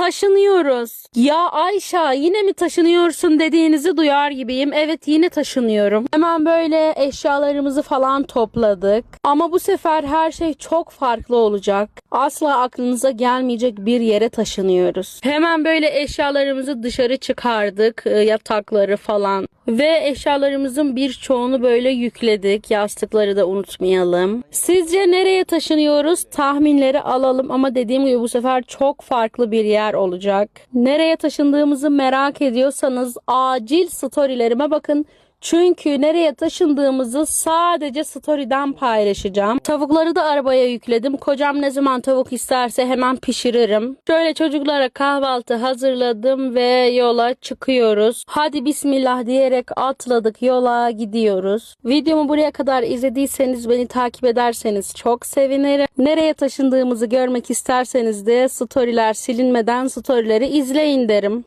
Taşınıyoruz. Ya Ayşe yine mi taşınıyorsun dediğinizi duyar gibiyim. Evet yine taşınıyorum. Hemen böyle eşyalarımızı falan topladık. Ama bu sefer her şey çok farklı olacak. Asla aklınıza gelmeyecek bir yere taşınıyoruz. Hemen böyle eşyalarımızı dışarı çıkardık. e, Yatakları falan. Ve eşyalarımızın birçoğunu böyle yükledik. Yastıkları da unutmayalım. Sizce nereye taşınıyoruz? Tahminleri alalım ama dediğim gibi bu sefer çok farklı bir yer olacak. Nereye taşındığımızı merak ediyorsanız acil storylerime bakın. Çünkü nereye taşındığımızı sadece story'den paylaşacağım. Tavukları da arabaya yükledim. Kocam ne zaman tavuk isterse hemen pişiririm. Şöyle çocuklara kahvaltı hazırladım ve yola çıkıyoruz. Hadi bismillah diyerek atladık yola gidiyoruz. Videomu buraya kadar izlediyseniz beni takip ederseniz çok sevinirim. Nereye taşındığımızı görmek isterseniz de storyler silinmeden storyleri izleyin derim.